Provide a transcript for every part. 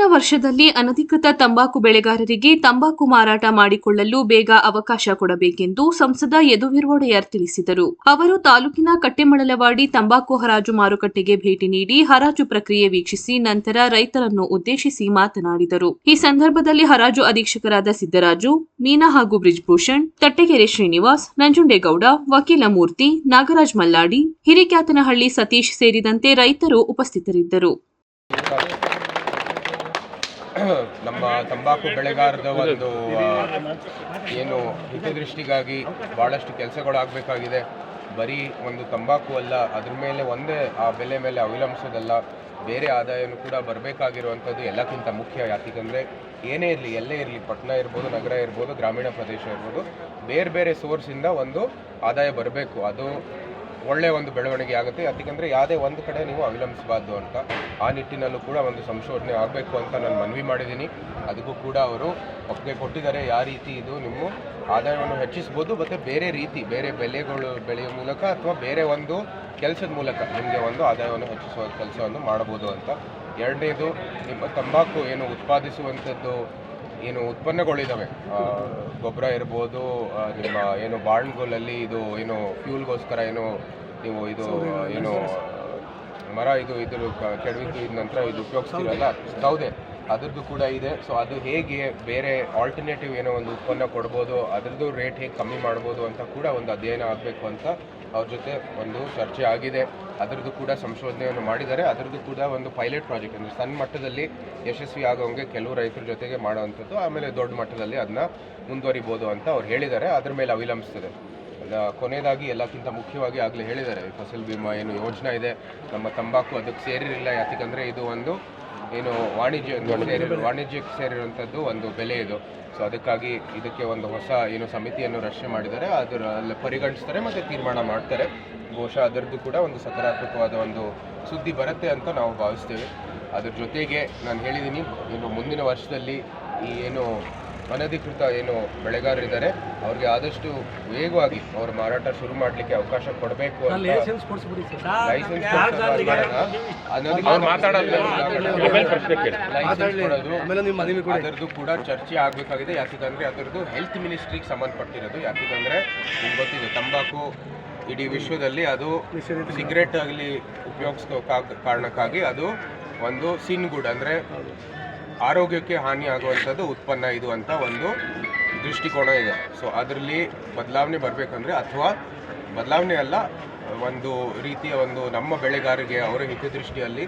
ಮುಂದಿನ ವರ್ಷದಲ್ಲಿ ಅನಧಿಕೃತ ತಂಬಾಕು ಬೆಳೆಗಾರರಿಗೆ ತಂಬಾಕು ಮಾರಾಟ ಮಾಡಿಕೊಳ್ಳಲು ಬೇಗ ಅವಕಾಶ ಕೊಡಬೇಕೆಂದು ಸಂಸದ ಯದುವೀರ್ ತಿಳಿಸಿದರು. ಅವರು ತಾಲೂಕಿನ ಕಟ್ಟೆಮಳಲವಾಡಿ ತಂಬಾಕು ಹರಾಜು ಮಾರುಕಟ್ಟೆಗೆ ಭೇಟಿ ನೀಡಿ ಹರಾಜು ಪ್ರಕ್ರಿಯೆ ವೀಕ್ಷಿಸಿ ನಂತರ ರೈತರನ್ನು ಉದ್ದೇಶಿಸಿ ಮಾತನಾಡಿದರು. ಈ ಸಂದರ್ಭದಲ್ಲಿ ಹರಾಜು ಅಧೀಕ್ಷಕರಾದ ಸಿದ್ದರಾಜು, ಮೀನಾ ಹಾಗೂ ಬ್ರಿಜ್ಭೂಷಣ್, ತಟ್ಟೆಗೆರೆ ಶ್ರೀನಿವಾಸ್, ನಂಜುಂಡೇಗೌಡ, ವಕೀಲ ಮೂರ್ತಿ, ನಾಗರಾಜ್ ಮಲ್ಲಾಡಿ, ಹಿರಿಕ್ಯಾತನಹಳ್ಳಿ ಸತೀಶ್ ಸೇರಿದಂತೆ ರೈತರು ಉಪಸ್ಥಿತರಿದ್ದರು. ನಮ್ಮ ತಂಬಾಕು ಬೆಳೆಗಾರರ ಒಂದು ಏನು ಹಿತದೃಷ್ಟಿಗಾಗಿ ಭಾಳಷ್ಟು ಕೆಲಸಗಳಾಗಬೇಕಾಗಿದೆ ಬರೀ ಒಂದು ತಂಬಾಕು ಅಲ್ಲ, ಅದ್ರ ಮೇಲೆ ಒಂದೇ, ಆ ಬೆಲೆ ಮೇಲೆ ಅವಲಂಬಿಸೋದಲ್ಲ, ಬೇರೆ ಆದಾಯನೂ ಕೂಡ ಬರಬೇಕಾಗಿರುವಂಥದ್ದು ಎಲ್ಲಕ್ಕಿಂತ ಮುಖ್ಯ. ಯಾಕಂದರೆ ಏನೇ ಇರಲಿ, ಎಲ್ಲೇ ಇರಲಿ ಪಟ್ಟಣ ಇರ್ಬೋದು, ನಗರ ಇರ್ಬೋದು, ಗ್ರಾಮೀಣ ಪ್ರದೇಶ ಇರ್ಬೋದು, ಬೇರೆ ಬೇರೆ ಸೋರ್ಸಿಂದ ಒಂದು ಆದಾಯ ಬರಬೇಕು. ಅದು ಒಳ್ಳೆ ಒಂದು ಬೆಳವಣಿಗೆ ಆಗುತ್ತೆ. ಯಾಕಂದರೆ ಯಾವುದೇ ಒಂದು ಕಡೆ ನೀವು ಅವಲಂಬಿಸಬಾರ್ದು ಅಂತ, ಆ ನಿಟ್ಟಿನಲ್ಲೂ ಕೂಡ ಒಂದು ಸಂಶೋಧನೆ ಆಗಬೇಕು ಅಂತ ನಾನು ಮನವಿ ಮಾಡಿದ್ದೀನಿ. ಅದಕ್ಕೂ ಕೂಡ ಅವರು ಒಪ್ಪಿಗೆ ಕೊಟ್ಟಿದ್ದಾರೆ. ಯಾವ ರೀತಿ ಇದು ನಿಮ್ಮ ಆದಾಯವನ್ನು ಹೆಚ್ಚಿಸ್ಬೋದು, ಮತ್ತು ಬೇರೆ ರೀತಿ, ಬೇರೆ ಬೆಲೆಗಳು ಬೆಳೆಯೋ ಮೂಲಕ ಅಥವಾ ಬೇರೆ ಒಂದು ಕೆಲಸದ ಮೂಲಕ ನಿಮಗೆ ಒಂದು ಆದಾಯವನ್ನು ಹೆಚ್ಚಿಸುವ ಕೆಲಸವನ್ನು ಮಾಡ್ಬೋದು ಅಂತ. ಎರಡನೇದು, ನಿಮ್ಮ ತಂಬಾಕು ಏನು ಉತ್ಪಾದಿಸುವಂಥದ್ದು ಏನು ಉತ್ಪನ್ನಗಳಿದ್ದಾವೆ ಗೊಬ್ಬರ ಇರ್ಬೋದು ನಿಮ್ಮ ಏನು ಬಾಂಡ್ಗಳಲ್ಲಿ ಇದು ಏನು ಫ್ಯೂಲ್ಗೋಸ್ಕರ ಏನು ನೀವು ಇದು ಏನು ಮರ ಇದು ಇದ್ರ ಕೆಡವಿದ್ದು ಇದ ನಂತರ ಇದು ಉಪಯೋಗಿಸ್ತೀರಲ್ಲ? ಸೌದೆ ಅದ್ರದ್ದು ಕೂಡ ಇದೆ. ಸೊ ಅದು ಹೇಗೆ ಬೇರೆ ಆಲ್ಟರ್ನೇಟಿವ್ ಏನೋ ಒಂದು ಉತ್ಪನ್ನ ಕೊಡ್ಬೋದು, ಅದ್ರದ್ದು ರೇಟ್ ಹೇಗೆ ಕಮ್ಮಿ ಮಾಡ್ಬೋದು ಅಂತ ಕೂಡ ಒಂದು ಅಧ್ಯಯನ ಆಗಬೇಕು ಅಂತ ಅವ್ರ ಜೊತೆ ಒಂದು ಚರ್ಚೆ ಆಗಿದೆ. ಅದರದ್ದು ಕೂಡ ಸಂಶೋಧನೆಯನ್ನು ಮಾಡಿದ್ದಾರೆ. ಅದರದ್ದು ಕೂಡ ಒಂದು ಪೈಲಟ್ ಪ್ರಾಜೆಕ್ಟ್ ಅಂದರೆ ಸಣ್ಣ ಮಟ್ಟದಲ್ಲಿ ಯಶಸ್ವಿ ಆಗೋಂಗೆ ಕೆಲವು ರೈತರ ಜೊತೆಗೆ ಮಾಡುವಂಥದ್ದು, ಆಮೇಲೆ ದೊಡ್ಡ ಮಟ್ಟದಲ್ಲಿ ಅದನ್ನ ಮುಂದುವರಿಬೋದು ಅಂತ ಅವ್ರು ಹೇಳಿದ್ದಾರೆ. ಅದ್ರ ಮೇಲೆ ಅವಲಂಬಿಸ್ತದೆ. ಕೊನೆಯದಾಗಿ ಎಲ್ಲಕ್ಕಿಂತ ಮುಖ್ಯವಾಗಿ ಆಗಲೇ ಹೇಳಿದ್ದಾರೆ ಫಸಲ್ ಬಿಮಾ ಏನು ಯೋಜನೆ ಇದೆ. ನಮ್ಮ ತಂಬಾಕು ಅದಕ್ಕೆ ಸೇರಿರಲಿಲ್ಲ ಯಾಕಂದರೆ ಇದು ಒಂದು ಏನು ವಾಣಿಜ್ಯ ಸೇರಿ ವಾಣಿಜ್ಯಕ್ಕೆ ಸೇರಿರುವಂಥದ್ದು ಒಂದು ಬೆಲೆ ಇದು. ಸೊ ಅದಕ್ಕಾಗಿ ಇದಕ್ಕೆ ಒಂದು ಹೊಸ ಏನು ಸಮಿತಿಯನ್ನು ರಚನೆ ಮಾಡಿದ್ದಾರೆ. ಅದರ ಪರಿಗಣಿಸ್ತಾರೆ ಮತ್ತು ತೀರ್ಮಾನ ಮಾಡ್ತಾರೆ. ಬಹುಶಃ ಅದರದ್ದು ಕೂಡ ಒಂದು ಸಕಾರಾತ್ಮಕವಾದ ಒಂದು ಸುದ್ದಿ ಬರುತ್ತೆ ಅಂತ ನಾವು ಭಾವಿಸ್ತೇವೆ. ಅದ್ರ ಜೊತೆಗೆ ನಾನು ಹೇಳಿದ್ದೀನಿ, ಇನ್ನು ಮುಂದಿನ ವರ್ಷದಲ್ಲಿ ಈ ಏನು ಅನಧಿಕೃತ ಏನು ಬೆಳೆಗಾರರಿದ್ದಾರೆ ಅವ್ರಿಗೆ ಆದಷ್ಟು ವೇಗವಾಗಿ ಅವ್ರ ಮಾರಾಟ ಶುರು ಮಾಡಲಿಕ್ಕೆ ಅವಕಾಶ ಕೊಡಬೇಕು ಅಂತ ಲೈಸೆನ್ಸ್ ಅದರದ್ದು ಕೂಡ ಚರ್ಚೆ ಆಗಬೇಕಾಗಿದೆ. ಯಾಕಂದ್ರೆ ಅದರದ್ದು ಹೆಲ್ತ್ ಮಿನಿಸ್ಟ್ರಿಗೆ ಸಂಬಂಧಪಟ್ಟಿರೋದು. ಯಾಕಂದ್ರೆ ನಿಮ್ಗೆ ಗೊತ್ತಿದೆ ತಂಬಾಕು ಇಡೀ ವಿಶ್ವದಲ್ಲಿ ಅದು ಸಿಗರೆಟ್ ಆಗಲಿ ಉಪಯೋಗಿಸೋ ಕಾರಣಕ್ಕಾಗಿ ಅದು ಒಂದು ಸಿನ್ ಗುಡ್ ಅಂದರೆ ಆರೋಗ್ಯಕ್ಕೆ ಹಾನಿ ಆಗುವಂಥದ್ದು ಉತ್ಪನ್ನ ಇದು ಅಂತ ಒಂದು ದೃಷ್ಟಿಕೋನ ಇದೆ. ಸೊ ಅದರಲ್ಲಿ ಬದಲಾವಣೆ ಬರಬೇಕಂದ್ರೆ ಅಥವಾ ಬದಲಾವಣೆ ಅಲ್ಲ ಒಂದು ರೀತಿಯ ಒಂದು ನಮ್ಮ ಬೆಳೆಗಾರರಿಗೆ ಅವರ ಹಿತದೃಷ್ಟಿಯಲ್ಲಿ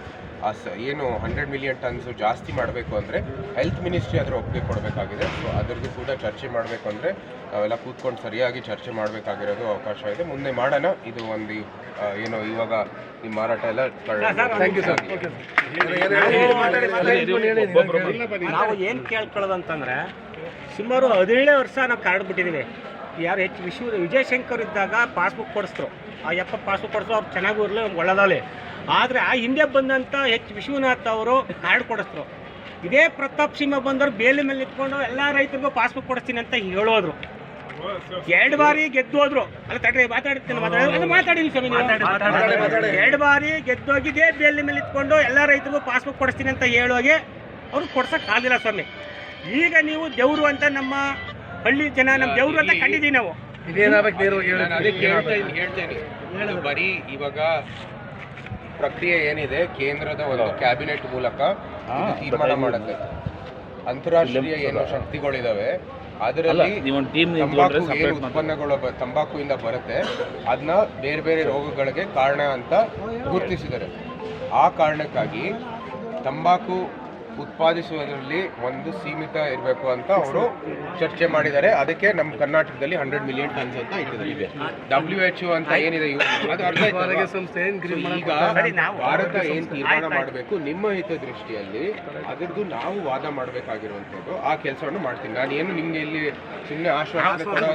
ಆ ಸ ಏನು ಹಂಡ್ರೆಡ್ ಮಿಲಿಯನ್ ಟನ್ಸ್ ಜಾಸ್ತಿ ಮಾಡಬೇಕು ಅಂದರೆ ಹೆಲ್ತ್ ಮಿನಿಸ್ಟ್ರಿ ಅದರ ಒಪ್ಪಿಗೆ ಕೊಡಬೇಕಾಗಿದೆ. ಸೊ ಅದರದ್ದು ಕೂಡ ಚರ್ಚೆ ಮಾಡಬೇಕು ಅಂದರೆ ನಾವೆಲ್ಲ ಕೂತ್ಕೊಂಡು ಸರಿಯಾಗಿ ಚರ್ಚೆ ಮಾಡಬೇಕಾಗಿರೋದು ಅವಕಾಶ ಇದೆ. ಮುಂದೆ ಮಾಡೋಣ. ಇದು ಒಂದು ಏನು ಇವಾಗ ಈ ಮಾರಾಟ ಎಲ್ಲ ಥ್ಯಾಂಕ್ ಯು ಸರ್ ನಾವು ಏನು ಕೇಳ್ಕೊಳ್ಳೋದಂತಂದ್ರೆ ಸುಮಾರು ಹದಿನೇಳು ವರ್ಷ ನಾವು ಕಾರ್ಡ್ ಬಿಟ್ಟಿದ್ದೀವಿ ಯಾರು ಹೆಚ್ ವಿಶ್ವ ವಿಜಯಶಂಕರ್ ಇದ್ದಾಗ ಪಾಸ್ಬುಕ್ ಕೊಡಿಸ್ರು. ಆ ಯಪ್ಪ ಪಾಸ್ಬುಕ್ ಕೊಡಿಸ್ರು ಅವ್ರು ಚೆನ್ನಾಗೂ ಇರಲಿ ಒಳ್ಳೆದಾಗಲಿ. ಆದರೆ ಆ ಹಿಂದೆ ಬಂದಂಥ ಹೆಚ್ ವಿಶ್ವನಾಥ್ ಅವರು ಕಾರ್ಡ್ ಕೊಡಿಸ್ರು. ಇದೇ ಪ್ರತಾಪ್ ಸಿಂಹ ಬಂದವರು ಬೇಲಿ ಮೇಲೆ ನಿಂತ್ಕೊಂಡು ಎಲ್ಲ ರೈತರಿಗೂ ಪಾಸ್ಬುಕ್ ಕೊಡಿಸ್ತೀನಿ ಅಂತ ಹೇಳೋದ್ರು. ಎರಡು ಬಾರಿ ಗೆದ್ದು ಹೋದ್ರು. ಅಲ್ಲ ತಡ್ರಿ ಮಾತಾಡ್ತೀನಿ ಮಾತಾಡಿ ಅಲ್ಲ ಮಾತಾಡಿ ಸ್ವಾಮಿ. ಎರಡು ಬಾರಿ ಗೆದ್ದೋಗಿದ್ದೇ ಬೇಲಿ ಮೇಲೆ ನಿಂತ್ಕೊಂಡು ಎಲ್ಲ ರೈತರಿಗೂ ಪಾಸ್ಬುಕ್ ಕೊಡಿಸ್ತೀನಿ ಅಂತ ಹೇಳೋಗೆ ಅವ್ರು ಕೊಡ್ಸೋಕ್ಕಾಗಲಿಲ್ಲ ಸ್ವಾಮಿ. ಈಗ ನೀವು ದೇವ್ರು ಅಂತ ನಮ್ಮ ಹಳ್ಳಿ ಜನ ನಮ್ಮ ದೇವ್ರು ಅಂತ ಕಂಡಿದ್ದೀವಿ ನಾವು. ನಾನು ಇದ್ದೀನಿ ಹೇಳ್ತೇನೆ ಇದು ಬರೀ ಇವಾಗ ಪ್ರಕ್ರಿಯೆ ಏನಿದೆ ಕೇಂದ್ರದ ಒಂದು ಕ್ಯಾಬಿನೆಟ್ ಮೂಲಕ ಇದು ತೀರ್ಮಾನ ಮಾಡುತ್ತೆ ಅಂತಾರಾಷ್ಟ್ರೀಯ ಏನು ಶಕ್ತಿಗಳಿದಾವೆ ಅದರಲ್ಲಿ ತಂಬಾಕು ಏನು ಉತ್ಪನ್ನಗಳು ತಂಬಾಕು ಇಂದ ಬರುತ್ತೆ ಅದನ್ನ ಬೇರೆ ಬೇರೆ ರೋಗಗಳಿಗೆ ಕಾರಣ ಅಂತ ಗುರುತಿಸಿದ್ದಾರೆ. ಆ ಕಾರಣಕ್ಕಾಗಿ ತಂಬಾಕು ಉತ್ಪಾದಿಸುವುದರಲ್ಲಿ ಒಂದು ಸೀಮಿತ ಇರಬೇಕು ಅಂತ ಅವರು ಚರ್ಚೆ ಮಾಡಿದ್ದಾರೆ. ಅದಕ್ಕೆ ನಮ್ಮ ಕರ್ನಾಟಕದಲ್ಲಿ ಹಂಡ್ರೆಡ್ ಮಿಲಿಯನ್ ಟನ್ಸ್ ಅಂತ ಇದೆ ಡಬ್ಲ್ಯೂ ಎಚ್ ಅಂತ ಏನಿದೆ ಅದು ಅರ್ಥ ಈಗ ಭಾರತ ಏನ್ ತೀರ್ಮಾನ ಮಾಡಬೇಕು? ನಿಮ್ಮ ಹಿತದೃಷ್ಟಿಯಲ್ಲಿ ಅದರದ್ದು ನಾವು ವಾದ ಮಾಡಬೇಕಾಗಿರುವಂಥದ್ದು. ಆ ಕೆಲಸವನ್ನು ಮಾಡ್ತೀನಿ. ನಾನು ಏನು ನಿಮ್ಗೆ ಇಲ್ಲಿ ಸುಮ್ಮನೆ ಆಶ್ವಾಸನೆ ಕೆಲಸ